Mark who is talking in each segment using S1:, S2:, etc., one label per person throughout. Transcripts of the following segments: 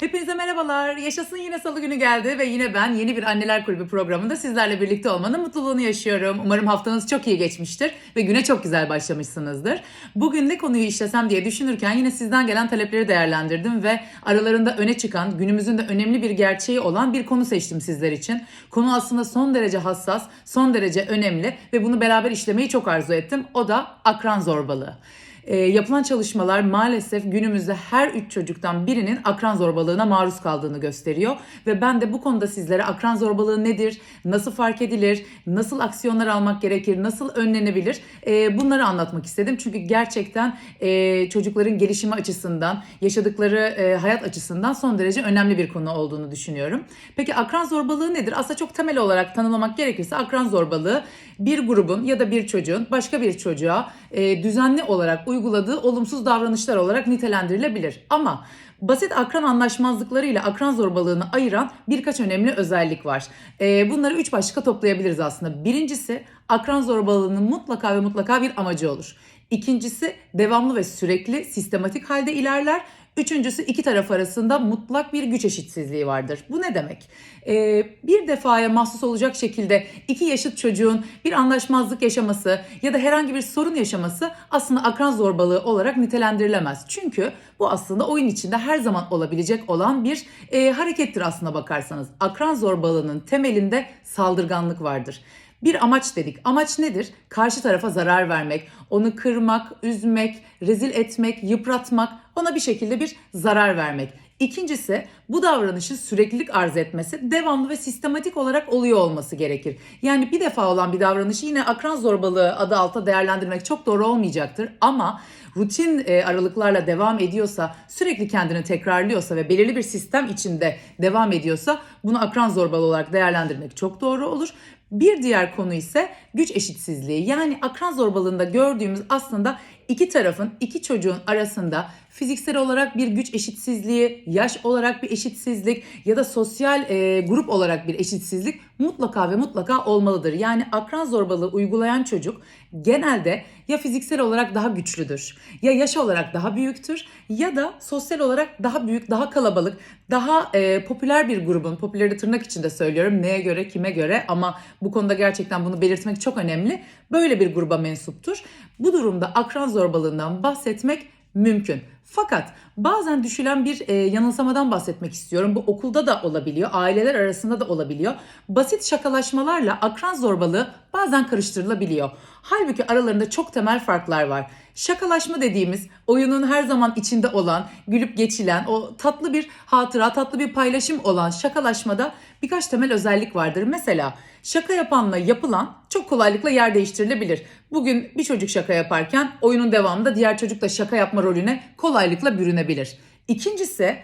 S1: Hepinize merhabalar. Yaşasın yine salı günü geldi ve yine ben yeni bir Anneler Kulübü programında sizlerle birlikte olmanın mutluluğunu yaşıyorum. Umarım haftanız çok iyi geçmiştir ve güne çok güzel başlamışsınızdır. Bugün ne konuyu işlesem diye düşünürken yine sizden gelen talepleri değerlendirdim ve aralarında öne çıkan, günümüzün de önemli bir gerçeği olan bir konu seçtim sizler için. Konu aslında son derece hassas, son derece önemli ve bunu beraber işlemeyi çok arzu ettim. O da akran zorbalığı. E, yapılan çalışmalar maalesef günümüzde her üç çocuktan birinin akran zorbalığına maruz kaldığını gösteriyor. Ve ben de bu konuda sizlere akran zorbalığı nedir, nasıl fark edilir, nasıl aksiyonlar almak gerekir, nasıl önlenebilir e, bunları anlatmak istedim. Çünkü gerçekten e, çocukların gelişimi açısından, yaşadıkları e, hayat açısından son derece önemli bir konu olduğunu düşünüyorum. Peki akran zorbalığı nedir? Aslında çok temel olarak tanımlamak gerekirse akran zorbalığı bir grubun ya da bir çocuğun başka bir çocuğa e, düzenli olarak uyguladığı olumsuz davranışlar olarak nitelendirilebilir. Ama basit akran anlaşmazlıkları ile akran zorbalığını ayıran birkaç önemli özellik var. E, bunları üç başlıka toplayabiliriz aslında. Birincisi akran zorbalığının mutlaka ve mutlaka bir amacı olur. İkincisi devamlı ve sürekli sistematik halde ilerler. Üçüncüsü iki taraf arasında mutlak bir güç eşitsizliği vardır. Bu ne demek? Ee, bir defaya mahsus olacak şekilde iki yaşıt çocuğun bir anlaşmazlık yaşaması ya da herhangi bir sorun yaşaması aslında akran zorbalığı olarak nitelendirilemez. Çünkü bu aslında oyun içinde her zaman olabilecek olan bir e, harekettir aslına bakarsanız. Akran zorbalığının temelinde saldırganlık vardır. Bir amaç dedik. Amaç nedir? Karşı tarafa zarar vermek, onu kırmak, üzmek, rezil etmek, yıpratmak, ona bir şekilde bir zarar vermek. İkincisi bu davranışın süreklilik arz etmesi devamlı ve sistematik olarak oluyor olması gerekir. Yani bir defa olan bir davranışı yine akran zorbalığı adı altında değerlendirmek çok doğru olmayacaktır. Ama rutin e, aralıklarla devam ediyorsa, sürekli kendini tekrarlıyorsa ve belirli bir sistem içinde devam ediyorsa bunu akran zorbalığı olarak değerlendirmek çok doğru olur. Bir diğer konu ise güç eşitsizliği. Yani akran zorbalığında gördüğümüz aslında iki tarafın, iki çocuğun arasında fiziksel olarak bir güç eşitsizliği, yaş olarak bir eşitsizlik ya da sosyal e, grup olarak bir eşitsizlik mutlaka ve mutlaka olmalıdır. Yani akran zorbalığı uygulayan çocuk genelde ya fiziksel olarak daha güçlüdür, ya yaş olarak daha büyüktür ya da sosyal olarak daha büyük, daha kalabalık, daha e, popüler bir grubun, popüleri tırnak içinde söylüyorum neye göre, kime göre ama bu konuda gerçekten bunu belirtmek çok önemli. Böyle bir gruba mensuptur. Bu durumda akran zorbalığından bahsetmek mümkün. Fakat bazen düşülen bir e, yanılsamadan bahsetmek istiyorum. Bu okulda da olabiliyor, aileler arasında da olabiliyor. Basit şakalaşmalarla akran zorbalığı bazen karıştırılabiliyor. Halbuki aralarında çok temel farklar var. Şakalaşma dediğimiz oyunun her zaman içinde olan, gülüp geçilen, o tatlı bir hatıra, tatlı bir paylaşım olan şakalaşmada birkaç temel özellik vardır. Mesela şaka yapanla yapılan çok kolaylıkla yer değiştirilebilir. Bugün bir çocuk şaka yaparken oyunun devamında diğer çocuk da şaka yapma rolüne kolaylıkla bürünebilir. İkincisi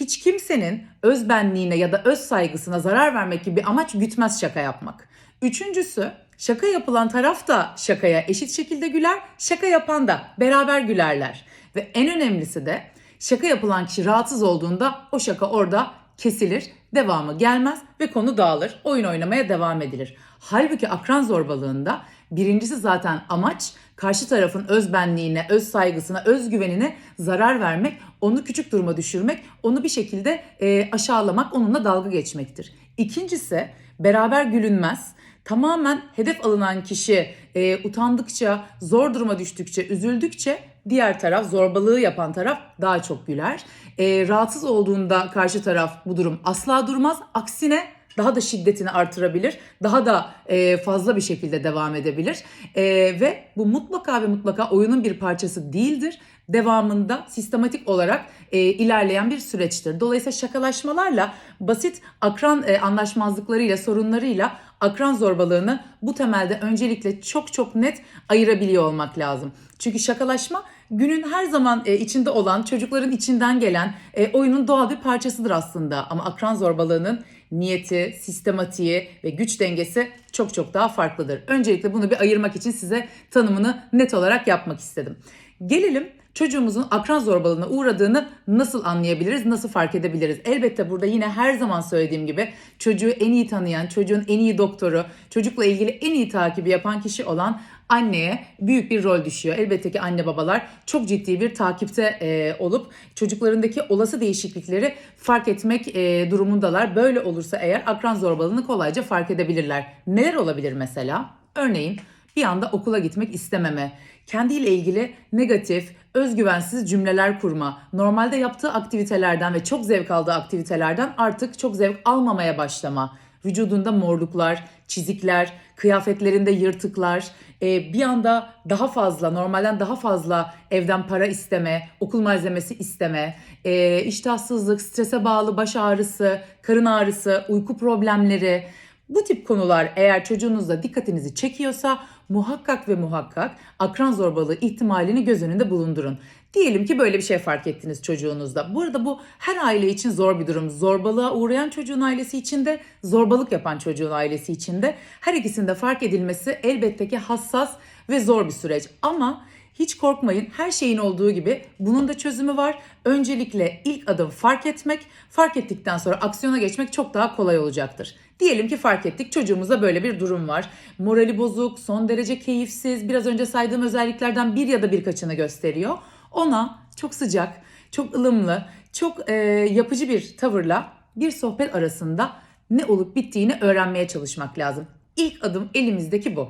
S1: hiç kimsenin öz benliğine ya da öz saygısına zarar vermek gibi bir amaç gütmez şaka yapmak. Üçüncüsü şaka yapılan taraf da şakaya eşit şekilde güler, şaka yapan da beraber gülerler. Ve en önemlisi de şaka yapılan kişi rahatsız olduğunda o şaka orada kesilir, devamı gelmez ve konu dağılır. Oyun oynamaya devam edilir. Halbuki akran zorbalığında birincisi zaten amaç karşı tarafın öz benliğine, öz saygısına, öz güvenine zarar vermek, onu küçük duruma düşürmek, onu bir şekilde e, aşağılamak, onunla dalga geçmektir. İkincisi beraber gülünmez. Tamamen hedef alınan kişi e, utandıkça, zor duruma düştükçe, üzüldükçe diğer taraf, zorbalığı yapan taraf daha çok güler. E, rahatsız olduğunda karşı taraf bu durum asla durmaz. Aksine daha da şiddetini artırabilir, daha da e, fazla bir şekilde devam edebilir E, ve bu mutlaka ve mutlaka oyunun bir parçası değildir. Devamında sistematik olarak e, ilerleyen bir süreçtir. Dolayısıyla şakalaşmalarla basit akran e, anlaşmazlıklarıyla, sorunlarıyla akran zorbalığını bu temelde öncelikle çok çok net ayırabiliyor olmak lazım. Çünkü şakalaşma günün her zaman e, içinde olan, çocukların içinden gelen e, oyunun doğal bir parçasıdır aslında. Ama akran zorbalığının niyeti, sistematiği ve güç dengesi çok çok daha farklıdır. Öncelikle bunu bir ayırmak için size tanımını net olarak yapmak istedim. Gelelim çocuğumuzun akran zorbalığına uğradığını nasıl anlayabiliriz, nasıl fark edebiliriz? Elbette burada yine her zaman söylediğim gibi çocuğu en iyi tanıyan, çocuğun en iyi doktoru, çocukla ilgili en iyi takibi yapan kişi olan anneye büyük bir rol düşüyor. Elbette ki anne babalar çok ciddi bir takipte e, olup çocuklarındaki olası değişiklikleri fark etmek e, durumundalar. Böyle olursa eğer akran zorbalığını kolayca fark edebilirler. Neler olabilir mesela? Örneğin bir anda okula gitmek istememe, kendiyle ilgili negatif, özgüvensiz cümleler kurma, normalde yaptığı aktivitelerden ve çok zevk aldığı aktivitelerden artık çok zevk almamaya başlama, vücudunda morluklar, çizikler, kıyafetlerinde yırtıklar, e, bir anda daha fazla, normalden daha fazla evden para isteme, okul malzemesi isteme, e, iştahsızlık, strese bağlı baş ağrısı, karın ağrısı, uyku problemleri, bu tip konular eğer çocuğunuzda dikkatinizi çekiyorsa muhakkak ve muhakkak akran zorbalığı ihtimalini göz önünde bulundurun. Diyelim ki böyle bir şey fark ettiniz çocuğunuzda. Bu arada bu her aile için zor bir durum. Zorbalığa uğrayan çocuğun ailesi için de, zorbalık yapan çocuğun ailesi için de her ikisinde fark edilmesi elbette ki hassas ve zor bir süreç. Ama hiç korkmayın. Her şeyin olduğu gibi bunun da çözümü var. Öncelikle ilk adım fark etmek. Fark ettikten sonra aksiyona geçmek çok daha kolay olacaktır. Diyelim ki fark ettik çocuğumuzda böyle bir durum var. Morali bozuk, son derece keyifsiz, biraz önce saydığım özelliklerden bir ya da birkaçını gösteriyor. Ona çok sıcak, çok ılımlı, çok e, yapıcı bir tavırla bir sohbet arasında ne olup bittiğini öğrenmeye çalışmak lazım. İlk adım elimizdeki bu.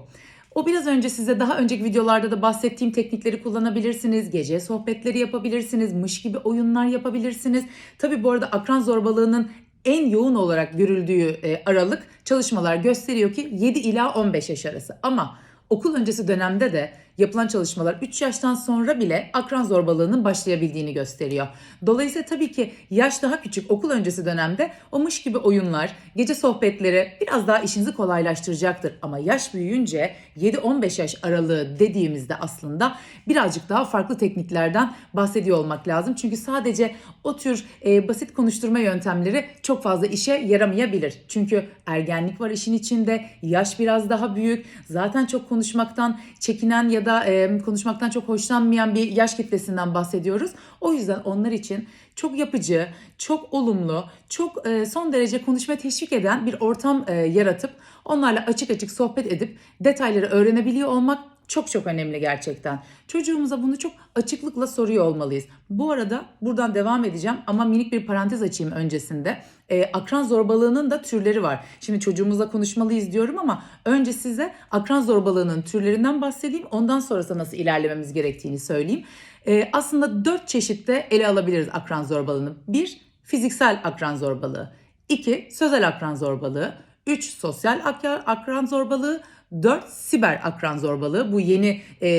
S1: O biraz önce size daha önceki videolarda da bahsettiğim teknikleri kullanabilirsiniz. Gece sohbetleri yapabilirsiniz. Mış gibi oyunlar yapabilirsiniz. Tabi bu arada akran zorbalığının en yoğun olarak görüldüğü e, aralık çalışmalar gösteriyor ki 7 ila 15 yaş arası. Ama okul öncesi dönemde de yapılan çalışmalar 3 yaştan sonra bile akran zorbalığının başlayabildiğini gösteriyor. Dolayısıyla tabii ki yaş daha küçük okul öncesi dönemde o mış gibi oyunlar, gece sohbetleri biraz daha işinizi kolaylaştıracaktır. Ama yaş büyüyünce 7-15 yaş aralığı dediğimizde aslında birazcık daha farklı tekniklerden bahsediyor olmak lazım. Çünkü sadece o tür e, basit konuşturma yöntemleri çok fazla işe yaramayabilir. Çünkü ergenlik var işin içinde, yaş biraz daha büyük, zaten çok konuşmaktan çekinen ya da e, konuşmaktan çok hoşlanmayan bir yaş kitlesinden bahsediyoruz. O yüzden onlar için çok yapıcı, çok olumlu, çok e, son derece konuşma teşvik eden bir ortam e, yaratıp onlarla açık açık sohbet edip detayları öğrenebiliyor olmak çok çok önemli gerçekten. Çocuğumuza bunu çok açıklıkla soruyor olmalıyız. Bu arada buradan devam edeceğim ama minik bir parantez açayım öncesinde. Ee, akran zorbalığının da türleri var. Şimdi çocuğumuzla konuşmalıyız diyorum ama önce size akran zorbalığının türlerinden bahsedeyim. Ondan sonrası nasıl ilerlememiz gerektiğini söyleyeyim. Ee, aslında dört çeşitte ele alabiliriz akran zorbalığını. Bir, fiziksel akran zorbalığı. İki, sözel akran zorbalığı. Üç, sosyal akran zorbalığı. 4 siber akran zorbalığı bu yeni e,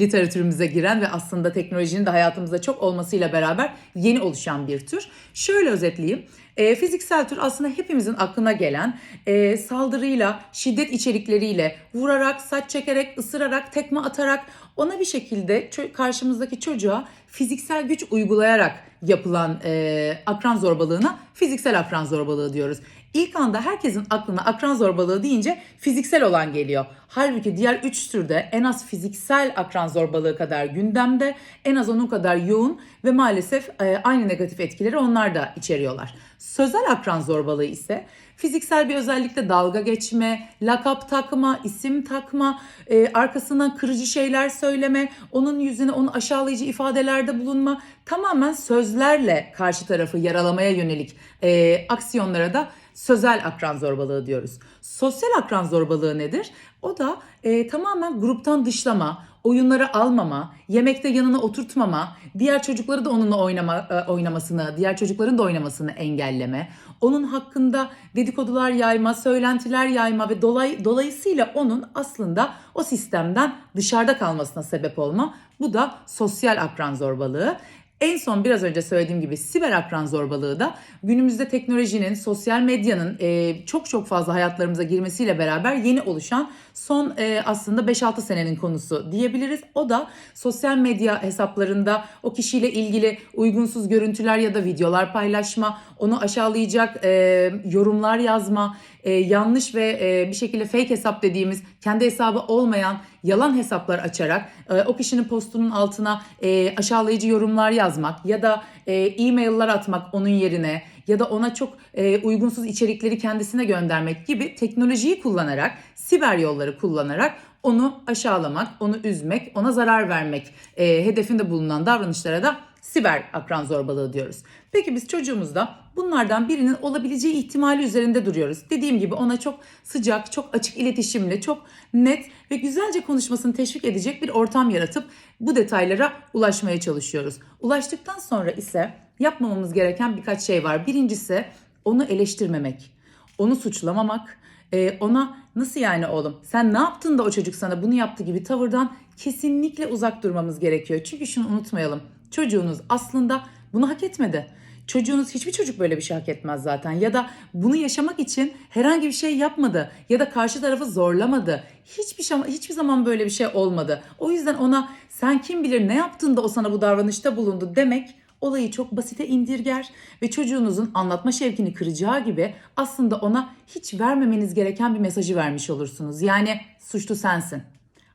S1: literatürümüze giren ve aslında teknolojinin de hayatımızda çok olmasıyla beraber yeni oluşan bir tür. Şöyle özetleyeyim. E, fiziksel tür aslında hepimizin aklına gelen e, saldırıyla, şiddet içerikleriyle, vurarak, saç çekerek, ısırarak, tekme atarak ona bir şekilde karşımızdaki çocuğa fiziksel güç uygulayarak yapılan e, akran zorbalığına fiziksel akran zorbalığı diyoruz. İlk anda herkesin aklına akran zorbalığı deyince fiziksel olan geliyor. Halbuki diğer üç türde en az fiziksel akran zorbalığı kadar gündemde, en az onun kadar yoğun ve maalesef e, aynı negatif etkileri onlar da içeriyorlar. Sözel akran zorbalığı ise fiziksel bir özellikle dalga geçme, lakap takma, isim takma, e, arkasından kırıcı şeyler söyleme, onun yüzüne onu aşağılayıcı ifadelerde bulunma, tamamen sözlerle karşı tarafı yaralamaya yönelik e, aksiyonlara da sözel akran zorbalığı diyoruz. Sosyal akran zorbalığı nedir? O da e, tamamen gruptan dışlama, oyunları almama, yemekte yanına oturtmama, diğer çocukları da onunla oynama, e, oynamasını, diğer çocukların da oynamasını engelleme, onun hakkında dedikodular yayma, söylentiler yayma ve dolay, dolayısıyla onun aslında o sistemden dışarıda kalmasına sebep olma. Bu da sosyal akran zorbalığı. En son biraz önce söylediğim gibi siber akran zorbalığı da günümüzde teknolojinin, sosyal medyanın e, çok çok fazla hayatlarımıza girmesiyle beraber yeni oluşan son e, aslında 5-6 senenin konusu diyebiliriz. O da sosyal medya hesaplarında o kişiyle ilgili uygunsuz görüntüler ya da videolar paylaşma, onu aşağılayacak e, yorumlar yazma, e, yanlış ve e, bir şekilde fake hesap dediğimiz kendi hesabı olmayan yalan hesaplar açarak e, o kişinin postunun altına e, aşağılayıcı yorumlar yazmak ya da e, e-mail'lar atmak onun yerine ya da ona çok e, uygunsuz içerikleri kendisine göndermek gibi teknolojiyi kullanarak, siber yolları kullanarak onu aşağılamak, onu üzmek, ona zarar vermek e, hedefinde bulunan davranışlara da siber akran zorbalığı diyoruz. Peki biz çocuğumuzda bunlardan birinin olabileceği ihtimali üzerinde duruyoruz. Dediğim gibi ona çok sıcak, çok açık iletişimli, çok net ve güzelce konuşmasını teşvik edecek bir ortam yaratıp bu detaylara ulaşmaya çalışıyoruz. Ulaştıktan sonra ise yapmamamız gereken birkaç şey var. Birincisi onu eleştirmemek, onu suçlamamak, e, ona nasıl yani oğlum sen ne yaptın da o çocuk sana bunu yaptı gibi tavırdan kesinlikle uzak durmamız gerekiyor. Çünkü şunu unutmayalım. Çocuğunuz aslında bunu hak etmedi. Çocuğunuz hiçbir çocuk böyle bir şey hak etmez zaten ya da bunu yaşamak için herhangi bir şey yapmadı ya da karşı tarafı zorlamadı. Hiçbir şey hiçbir zaman böyle bir şey olmadı. O yüzden ona sen kim bilir ne yaptın da o sana bu davranışta bulundu demek olayı çok basite indirger ve çocuğunuzun anlatma şevkini kıracağı gibi aslında ona hiç vermemeniz gereken bir mesajı vermiş olursunuz. Yani suçlu sensin.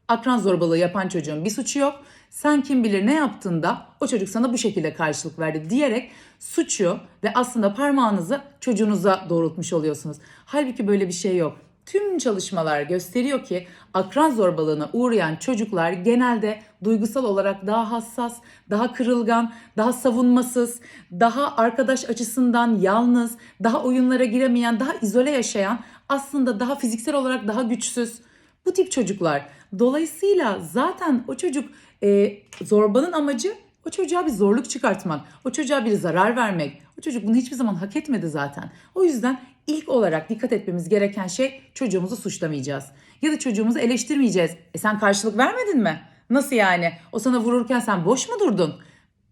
S1: Akran zorbalığı yapan çocuğun bir suçu yok. Sen kim bilir ne yaptığında o çocuk sana bu şekilde karşılık verdi diyerek suçu ve aslında parmağınızı çocuğunuza doğrultmuş oluyorsunuz. Halbuki böyle bir şey yok. Tüm çalışmalar gösteriyor ki akran zorbalığına uğrayan çocuklar genelde duygusal olarak daha hassas, daha kırılgan, daha savunmasız, daha arkadaş açısından yalnız, daha oyunlara giremeyen, daha izole yaşayan, aslında daha fiziksel olarak daha güçsüz. Bu tip çocuklar. Dolayısıyla zaten o çocuk e, zorbanın amacı o çocuğa bir zorluk çıkartmak, o çocuğa bir zarar vermek. O çocuk bunu hiçbir zaman hak etmedi zaten. O yüzden ilk olarak dikkat etmemiz gereken şey çocuğumuzu suçlamayacağız. Ya da çocuğumuzu eleştirmeyeceğiz. E sen karşılık vermedin mi? Nasıl yani? O sana vururken sen boş mu durdun?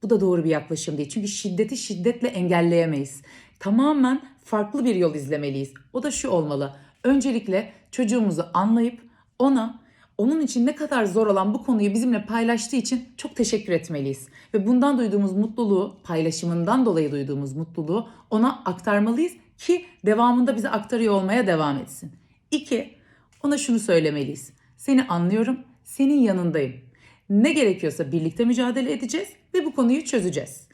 S1: Bu da doğru bir yaklaşım değil. Çünkü şiddeti şiddetle engelleyemeyiz. Tamamen farklı bir yol izlemeliyiz. O da şu olmalı. Öncelikle çocuğumuzu anlayıp ona onun için ne kadar zor olan bu konuyu bizimle paylaştığı için çok teşekkür etmeliyiz. Ve bundan duyduğumuz mutluluğu, paylaşımından dolayı duyduğumuz mutluluğu ona aktarmalıyız ki devamında bize aktarıyor olmaya devam etsin. İki, ona şunu söylemeliyiz. Seni anlıyorum, senin yanındayım. Ne gerekiyorsa birlikte mücadele edeceğiz ve bu konuyu çözeceğiz.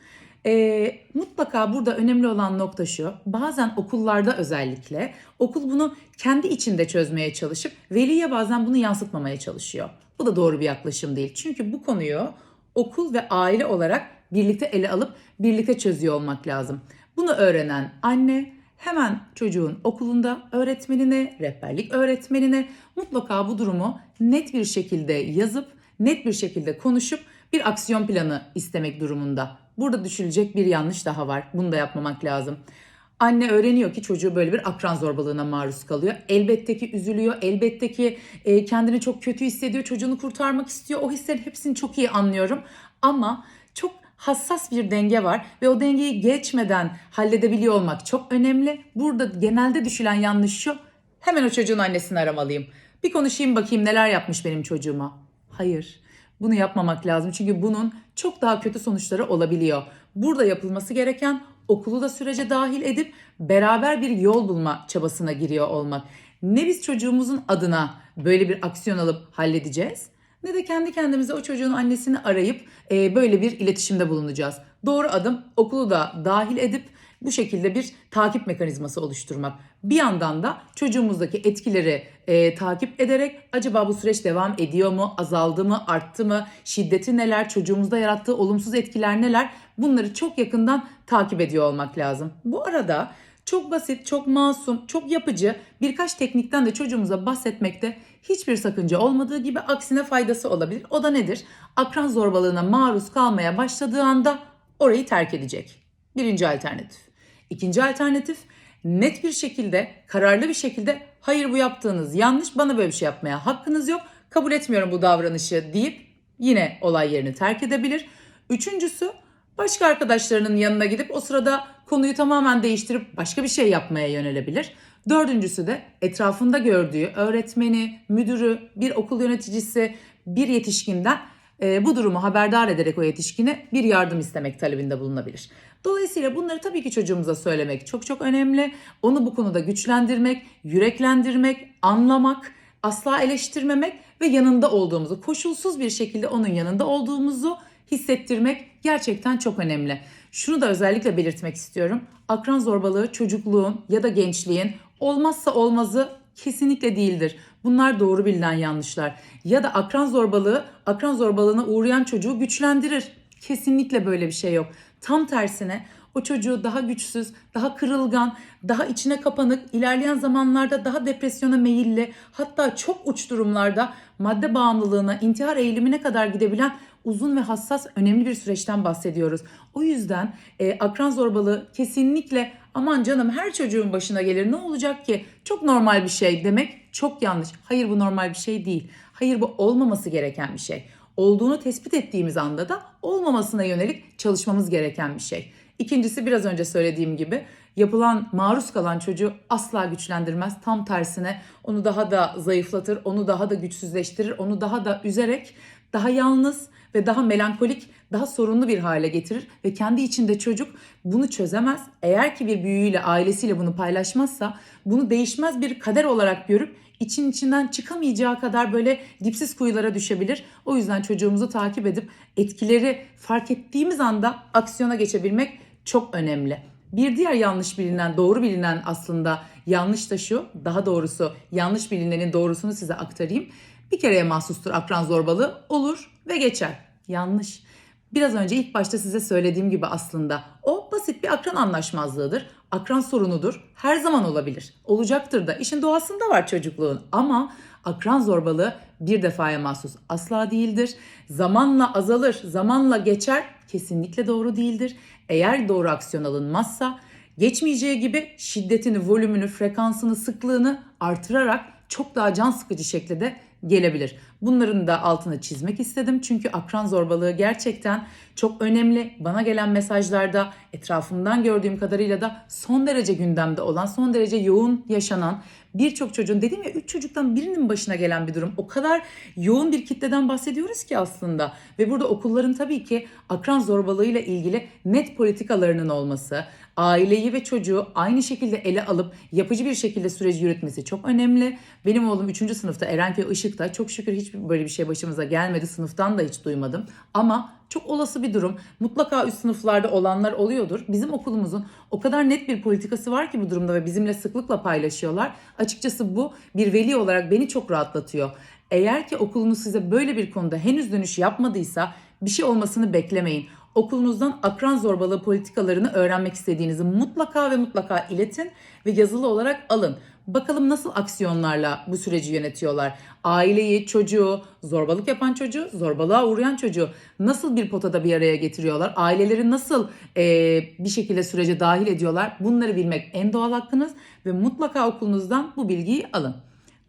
S1: Ee, mutlaka burada önemli olan nokta şu. Bazen okullarda özellikle okul bunu kendi içinde çözmeye çalışıp veliye bazen bunu yansıtmamaya çalışıyor. Bu da doğru bir yaklaşım değil. Çünkü bu konuyu okul ve aile olarak birlikte ele alıp birlikte çözüyor olmak lazım. Bunu öğrenen anne hemen çocuğun okulunda öğretmenine, rehberlik öğretmenine mutlaka bu durumu net bir şekilde yazıp net bir şekilde konuşup bir aksiyon planı istemek durumunda. Burada düşülecek bir yanlış daha var. Bunu da yapmamak lazım. Anne öğreniyor ki çocuğu böyle bir akran zorbalığına maruz kalıyor. Elbette ki üzülüyor. Elbette ki e, kendini çok kötü hissediyor. Çocuğunu kurtarmak istiyor. O hislerin hepsini çok iyi anlıyorum. Ama çok hassas bir denge var ve o dengeyi geçmeden halledebiliyor olmak çok önemli. Burada genelde düşülen yanlış şu. Hemen o çocuğun annesini aramalıyım. Bir konuşayım bakayım neler yapmış benim çocuğuma. Hayır. Bunu yapmamak lazım çünkü bunun çok daha kötü sonuçları olabiliyor. Burada yapılması gereken okulu da sürece dahil edip beraber bir yol bulma çabasına giriyor olmak. Ne biz çocuğumuzun adına böyle bir aksiyon alıp halledeceğiz ne de kendi kendimize o çocuğun annesini arayıp e, böyle bir iletişimde bulunacağız. Doğru adım okulu da dahil edip bu şekilde bir takip mekanizması oluşturmak. Bir yandan da çocuğumuzdaki etkileri e, takip ederek acaba bu süreç devam ediyor mu, azaldı mı, arttı mı, şiddeti neler, çocuğumuzda yarattığı olumsuz etkiler neler bunları çok yakından takip ediyor olmak lazım. Bu arada çok basit, çok masum, çok yapıcı birkaç teknikten de çocuğumuza bahsetmekte hiçbir sakınca olmadığı gibi aksine faydası olabilir. O da nedir? Akran zorbalığına maruz kalmaya başladığı anda orayı terk edecek. Birinci alternatif. İkinci alternatif net bir şekilde, kararlı bir şekilde hayır bu yaptığınız yanlış, bana böyle bir şey yapmaya hakkınız yok, kabul etmiyorum bu davranışı deyip yine olay yerini terk edebilir. Üçüncüsü başka arkadaşlarının yanına gidip o sırada konuyu tamamen değiştirip başka bir şey yapmaya yönelebilir. Dördüncüsü de etrafında gördüğü öğretmeni, müdürü, bir okul yöneticisi, bir yetişkinden e, bu durumu haberdar ederek o yetişkine bir yardım istemek talebinde bulunabilir. Dolayısıyla bunları tabii ki çocuğumuza söylemek çok çok önemli. Onu bu konuda güçlendirmek, yüreklendirmek, anlamak, asla eleştirmemek ve yanında olduğumuzu, koşulsuz bir şekilde onun yanında olduğumuzu hissettirmek gerçekten çok önemli. Şunu da özellikle belirtmek istiyorum. Akran zorbalığı çocukluğun ya da gençliğin olmazsa olmazı kesinlikle değildir. Bunlar doğru bilinen yanlışlar. Ya da akran zorbalığı, akran zorbalığına uğrayan çocuğu güçlendirir. Kesinlikle böyle bir şey yok. Tam tersine o çocuğu daha güçsüz, daha kırılgan, daha içine kapanık, ilerleyen zamanlarda daha depresyona meyilli, hatta çok uç durumlarda madde bağımlılığına, intihar eğilimine kadar gidebilen uzun ve hassas önemli bir süreçten bahsediyoruz. O yüzden e, akran zorbalığı kesinlikle aman canım her çocuğun başına gelir ne olacak ki çok normal bir şey demek çok yanlış. Hayır bu normal bir şey değil. Hayır bu olmaması gereken bir şey. Olduğunu tespit ettiğimiz anda da olmamasına yönelik çalışmamız gereken bir şey. İkincisi biraz önce söylediğim gibi yapılan maruz kalan çocuğu asla güçlendirmez. Tam tersine onu daha da zayıflatır, onu daha da güçsüzleştirir, onu daha da üzerek daha yalnız ve daha melankolik, daha sorunlu bir hale getirir ve kendi içinde çocuk bunu çözemez. Eğer ki bir büyüğüyle, ailesiyle bunu paylaşmazsa bunu değişmez bir kader olarak görüp için içinden çıkamayacağı kadar böyle dipsiz kuyulara düşebilir. O yüzden çocuğumuzu takip edip etkileri fark ettiğimiz anda aksiyona geçebilmek çok önemli. Bir diğer yanlış bilinen, doğru bilinen aslında yanlış da şu, daha doğrusu yanlış bilinenin doğrusunu size aktarayım. Bir kereye mahsustur akran zorbalığı olur ve geçer. Yanlış. Biraz önce ilk başta size söylediğim gibi aslında o basit bir akran anlaşmazlığıdır. Akran sorunudur. Her zaman olabilir. Olacaktır da. İşin doğasında var çocukluğun. Ama akran zorbalığı bir defaya mahsus asla değildir. Zamanla azalır, zamanla geçer. Kesinlikle doğru değildir. Eğer doğru aksiyon alınmazsa geçmeyeceği gibi şiddetini, volümünü, frekansını, sıklığını artırarak çok daha can sıkıcı şekilde gelebilir. Bunların da altını çizmek istedim. Çünkü akran zorbalığı gerçekten çok önemli. Bana gelen mesajlarda etrafımdan gördüğüm kadarıyla da son derece gündemde olan, son derece yoğun yaşanan birçok çocuğun dediğim ya 3 çocuktan birinin başına gelen bir durum. O kadar yoğun bir kitleden bahsediyoruz ki aslında. Ve burada okulların tabii ki akran zorbalığıyla ilgili net politikalarının olması, aileyi ve çocuğu aynı şekilde ele alıp yapıcı bir şekilde süreci yürütmesi çok önemli. Benim oğlum 3. sınıfta Erenköy Işık'ta çok şükür hiç böyle bir şey başımıza gelmedi. Sınıftan da hiç duymadım. Ama çok olası bir durum. Mutlaka üst sınıflarda olanlar oluyordur. Bizim okulumuzun o kadar net bir politikası var ki bu durumda ve bizimle sıklıkla paylaşıyorlar. Açıkçası bu bir veli olarak beni çok rahatlatıyor. Eğer ki okulunuz size böyle bir konuda henüz dönüş yapmadıysa bir şey olmasını beklemeyin. Okulunuzdan akran zorbalığı politikalarını öğrenmek istediğinizi mutlaka ve mutlaka iletin ve yazılı olarak alın. Bakalım nasıl aksiyonlarla bu süreci yönetiyorlar. Aileyi, çocuğu, zorbalık yapan çocuğu, zorbalığa uğrayan çocuğu nasıl bir potada bir araya getiriyorlar? Aileleri nasıl e, bir şekilde sürece dahil ediyorlar? Bunları bilmek en doğal hakkınız ve mutlaka okulunuzdan bu bilgiyi alın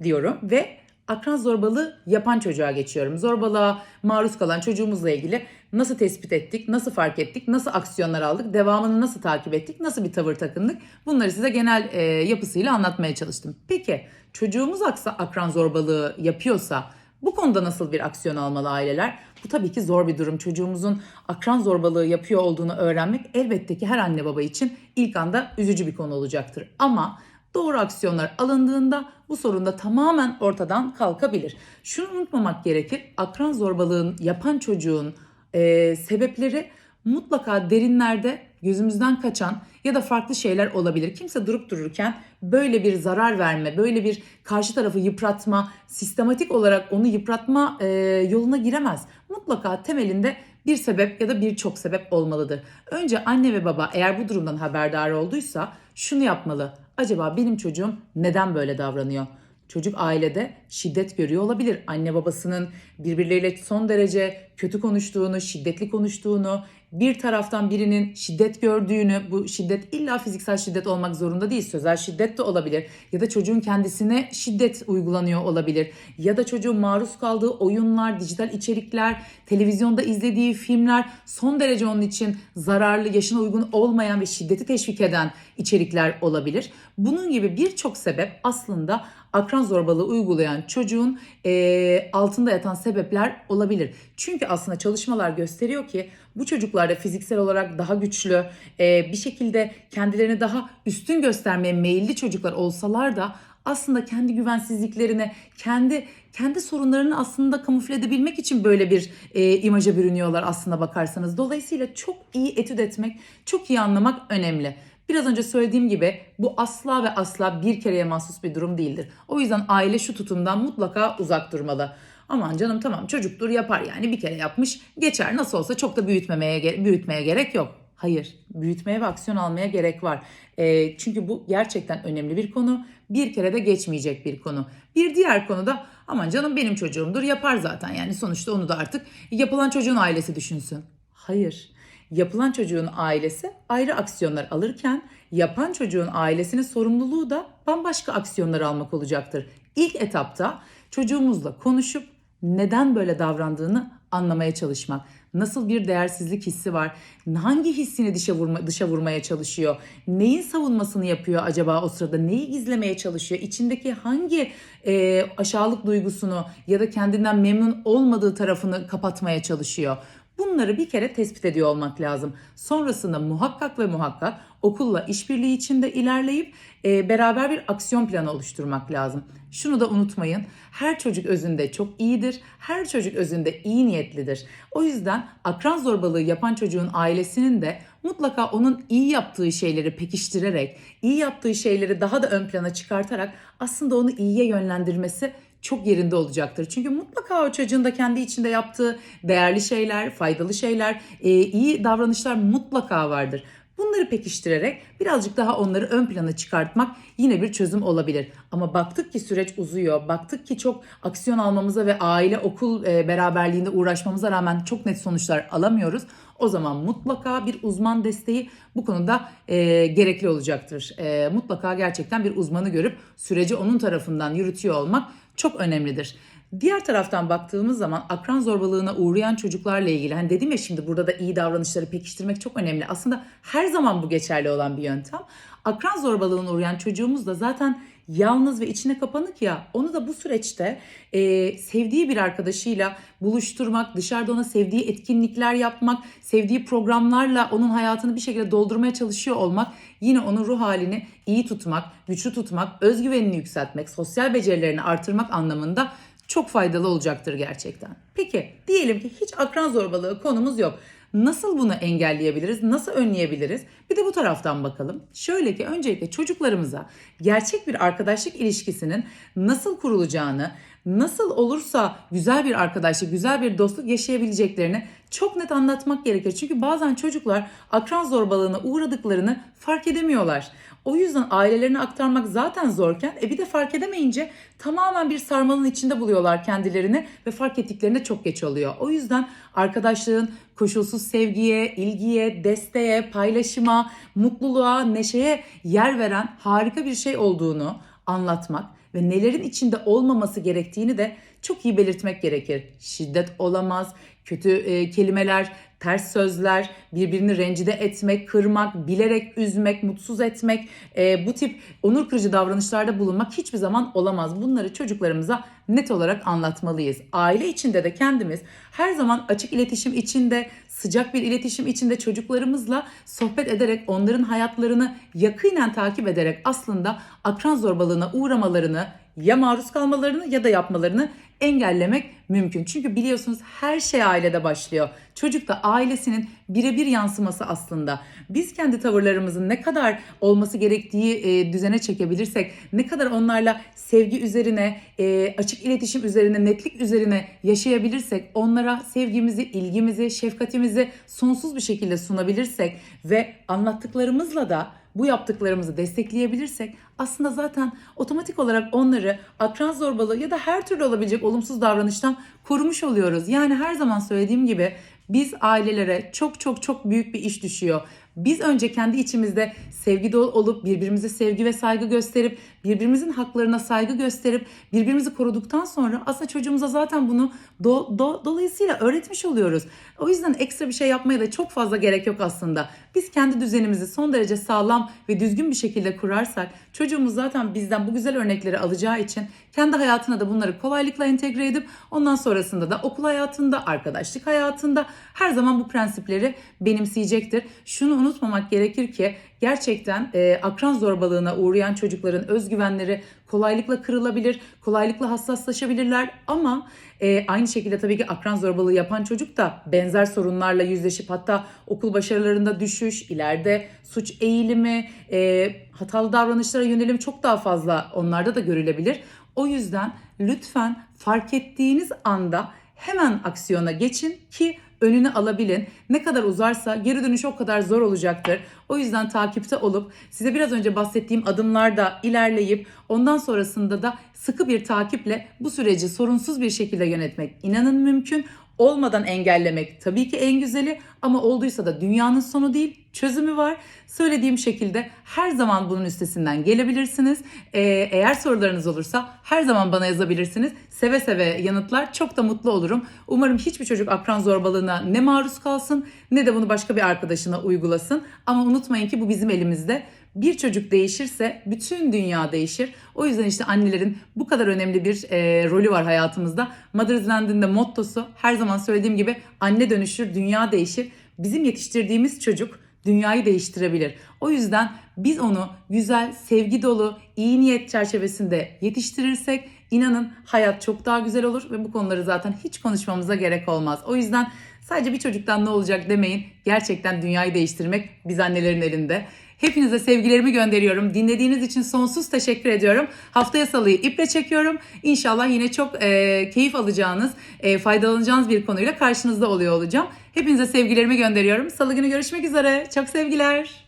S1: diyorum ve akran zorbalığı yapan çocuğa geçiyorum. Zorbalığa maruz kalan çocuğumuzla ilgili nasıl tespit ettik, nasıl fark ettik, nasıl aksiyonlar aldık, devamını nasıl takip ettik, nasıl bir tavır takındık bunları size genel e, yapısıyla anlatmaya çalıştım. Peki çocuğumuz aksa akran zorbalığı yapıyorsa bu konuda nasıl bir aksiyon almalı aileler? Bu tabii ki zor bir durum. Çocuğumuzun akran zorbalığı yapıyor olduğunu öğrenmek elbette ki her anne baba için ilk anda üzücü bir konu olacaktır. Ama doğru aksiyonlar alındığında bu sorun da tamamen ortadan kalkabilir. Şunu unutmamak gerekir. Akran zorbalığın yapan çocuğun e, sebepleri mutlaka derinlerde gözümüzden kaçan ya da farklı şeyler olabilir. Kimse durup dururken böyle bir zarar verme, böyle bir karşı tarafı yıpratma, sistematik olarak onu yıpratma e, yoluna giremez. Mutlaka temelinde bir sebep ya da birçok sebep olmalıdır. Önce anne ve baba eğer bu durumdan haberdar olduysa şunu yapmalı. Acaba benim çocuğum neden böyle davranıyor? Çocuk ailede şiddet görüyor olabilir. Anne babasının birbirleriyle son derece kötü konuştuğunu, şiddetli konuştuğunu, bir taraftan birinin şiddet gördüğünü, bu şiddet illa fiziksel şiddet olmak zorunda değil, sözel şiddet de olabilir. Ya da çocuğun kendisine şiddet uygulanıyor olabilir. Ya da çocuğun maruz kaldığı oyunlar, dijital içerikler, televizyonda izlediği filmler son derece onun için zararlı, yaşına uygun olmayan ve şiddeti teşvik eden içerikler olabilir. Bunun gibi birçok sebep aslında akran zorbalığı uygulayan çocuğun e, altında yatan sebepler olabilir. Çünkü aslında çalışmalar gösteriyor ki bu çocuklarda fiziksel olarak daha güçlü, e, bir şekilde kendilerini daha üstün göstermeye meyilli çocuklar olsalar da aslında kendi güvensizliklerini, kendi kendi sorunlarını aslında kamufle edebilmek için böyle bir e, imaja bürünüyorlar aslında bakarsanız. Dolayısıyla çok iyi etüt etmek, çok iyi anlamak önemli. Biraz önce söylediğim gibi bu asla ve asla bir kereye mahsus bir durum değildir. O yüzden aile şu tutumdan mutlaka uzak durmalı. Aman canım tamam çocuktur yapar yani bir kere yapmış geçer nasıl olsa çok da büyütmemeye büyütmeye gerek yok. Hayır büyütmeye ve aksiyon almaya gerek var. Ee, çünkü bu gerçekten önemli bir konu. Bir kere de geçmeyecek bir konu. Bir diğer konu da aman canım benim çocuğumdur yapar zaten yani sonuçta onu da artık yapılan çocuğun ailesi düşünsün. Hayır yapılan çocuğun ailesi ayrı aksiyonlar alırken yapan çocuğun ailesinin sorumluluğu da bambaşka aksiyonlar almak olacaktır. İlk etapta çocuğumuzla konuşup neden böyle davrandığını anlamaya çalışmak. Nasıl bir değersizlik hissi var? Hangi hissini dışa vurma, dışa vurmaya çalışıyor? Neyin savunmasını yapıyor acaba o sırada? Neyi gizlemeye çalışıyor? İçindeki hangi e, aşağılık duygusunu ya da kendinden memnun olmadığı tarafını kapatmaya çalışıyor? Bunları bir kere tespit ediyor olmak lazım. Sonrasında muhakkak ve muhakkak okulla işbirliği içinde ilerleyip e, beraber bir aksiyon planı oluşturmak lazım. Şunu da unutmayın. Her çocuk özünde çok iyidir. Her çocuk özünde iyi niyetlidir. O yüzden akran zorbalığı yapan çocuğun ailesinin de mutlaka onun iyi yaptığı şeyleri pekiştirerek, iyi yaptığı şeyleri daha da ön plana çıkartarak aslında onu iyiye yönlendirmesi çok yerinde olacaktır. Çünkü mutlaka o çocuğun da kendi içinde yaptığı değerli şeyler, faydalı şeyler, e, iyi davranışlar mutlaka vardır. Bunları pekiştirerek birazcık daha onları ön plana çıkartmak yine bir çözüm olabilir. Ama baktık ki süreç uzuyor, baktık ki çok aksiyon almamıza ve aile okul e, beraberliğinde uğraşmamıza rağmen çok net sonuçlar alamıyoruz. O zaman mutlaka bir uzman desteği bu konuda e, gerekli olacaktır. E, mutlaka gerçekten bir uzmanı görüp süreci onun tarafından yürütüyor olmak çok önemlidir. Diğer taraftan baktığımız zaman akran zorbalığına uğrayan çocuklarla ilgili hani dedim ya şimdi burada da iyi davranışları pekiştirmek çok önemli. Aslında her zaman bu geçerli olan bir yöntem. Akran zorbalığına uğrayan çocuğumuz da zaten yalnız ve içine kapanık ya onu da bu süreçte e, sevdiği bir arkadaşıyla buluşturmak, dışarıda ona sevdiği etkinlikler yapmak, sevdiği programlarla onun hayatını bir şekilde doldurmaya çalışıyor olmak yine onun ruh halini iyi tutmak, güçlü tutmak, özgüvenini yükseltmek, sosyal becerilerini artırmak anlamında çok faydalı olacaktır gerçekten. Peki diyelim ki hiç akran zorbalığı konumuz yok. Nasıl bunu engelleyebiliriz? Nasıl önleyebiliriz? Bir de bu taraftan bakalım. Şöyle ki öncelikle çocuklarımıza gerçek bir arkadaşlık ilişkisinin nasıl kurulacağını, nasıl olursa güzel bir arkadaşlık, güzel bir dostluk yaşayabileceklerini çok net anlatmak gerekir. Çünkü bazen çocuklar akran zorbalığına uğradıklarını fark edemiyorlar. O yüzden ailelerine aktarmak zaten zorken e bir de fark edemeyince tamamen bir sarmalın içinde buluyorlar kendilerini ve fark ettiklerinde çok geç oluyor. O yüzden arkadaşlığın koşulsuz sevgiye, ilgiye, desteğe, paylaşıma, mutluluğa, neşeye yer veren harika bir şey olduğunu anlatmak ve nelerin içinde olmaması gerektiğini de çok iyi belirtmek gerekir. Şiddet olamaz, kötü e, kelimeler, ters sözler, birbirini rencide etmek, kırmak, bilerek üzmek, mutsuz etmek, e, bu tip onur kırıcı davranışlarda bulunmak hiçbir zaman olamaz. Bunları çocuklarımıza net olarak anlatmalıyız. Aile içinde de kendimiz her zaman açık iletişim içinde, sıcak bir iletişim içinde çocuklarımızla sohbet ederek onların hayatlarını yakinen takip ederek aslında akran zorbalığına uğramalarını ya maruz kalmalarını ya da yapmalarını engellemek mümkün. Çünkü biliyorsunuz her şey ailede başlıyor. Çocuk da ailesinin birebir yansıması aslında. Biz kendi tavırlarımızın ne kadar olması gerektiği e, düzene çekebilirsek, ne kadar onlarla sevgi üzerine, e, açık iletişim üzerine, netlik üzerine yaşayabilirsek, onlara sevgimizi, ilgimizi, şefkatimizi sonsuz bir şekilde sunabilirsek ve anlattıklarımızla da bu yaptıklarımızı destekleyebilirsek aslında zaten otomatik olarak onları akran zorbalığı ya da her türlü olabilecek olumsuz davranıştan korumuş oluyoruz. Yani her zaman söylediğim gibi biz ailelere çok çok çok büyük bir iş düşüyor. Biz önce kendi içimizde sevgi dolu olup birbirimize sevgi ve saygı gösterip birbirimizin haklarına saygı gösterip birbirimizi koruduktan sonra aslında çocuğumuza zaten bunu do, do, dolayısıyla öğretmiş oluyoruz. O yüzden ekstra bir şey yapmaya da çok fazla gerek yok aslında. Biz kendi düzenimizi son derece sağlam ve düzgün bir şekilde kurarsak çocuğumuz zaten bizden bu güzel örnekleri alacağı için kendi hayatına da bunları kolaylıkla entegre edip ondan sonrasında da okul hayatında, arkadaşlık hayatında her zaman bu prensipleri benimseyecektir. Şunu unutmamak gerekir ki gerçekten e, akran zorbalığına uğrayan çocukların özgüvenleri kolaylıkla kırılabilir, kolaylıkla hassaslaşabilirler ama e, aynı şekilde tabii ki akran zorbalığı yapan çocuk da benzer sorunlarla yüzleşip hatta okul başarılarında düşüş, ileride suç eğilimi, e, hatalı davranışlara yönelim çok daha fazla onlarda da görülebilir. O yüzden lütfen fark ettiğiniz anda hemen aksiyona geçin ki önünü alabilin. Ne kadar uzarsa geri dönüş o kadar zor olacaktır. O yüzden takipte olup size biraz önce bahsettiğim adımlarda ilerleyip ondan sonrasında da sıkı bir takiple bu süreci sorunsuz bir şekilde yönetmek inanın mümkün. Olmadan engellemek tabii ki en güzeli ama olduysa da dünyanın sonu değil çözümü var. Söylediğim şekilde her zaman bunun üstesinden gelebilirsiniz. Ee, eğer sorularınız olursa her zaman bana yazabilirsiniz. Seve seve yanıtlar çok da mutlu olurum. Umarım hiçbir çocuk akran zorbalığına ne maruz kalsın ne de bunu başka bir arkadaşına uygulasın. Ama unutmayın ki bu bizim elimizde. Bir çocuk değişirse bütün dünya değişir. O yüzden işte annelerin bu kadar önemli bir e, rolü var hayatımızda. Mother's Land'in de mottosu her zaman söylediğim gibi anne dönüşür, dünya değişir. Bizim yetiştirdiğimiz çocuk dünyayı değiştirebilir. O yüzden biz onu güzel, sevgi dolu, iyi niyet çerçevesinde yetiştirirsek inanın hayat çok daha güzel olur ve bu konuları zaten hiç konuşmamıza gerek olmaz. O yüzden sadece bir çocuktan ne olacak demeyin. Gerçekten dünyayı değiştirmek biz annelerin elinde. Hepinize sevgilerimi gönderiyorum. Dinlediğiniz için sonsuz teşekkür ediyorum. Haftaya salıyı iple çekiyorum. İnşallah yine çok e, keyif alacağınız, e, faydalanacağınız bir konuyla karşınızda oluyor olacağım. Hepinize sevgilerimi gönderiyorum. Salı günü görüşmek üzere. Çok sevgiler.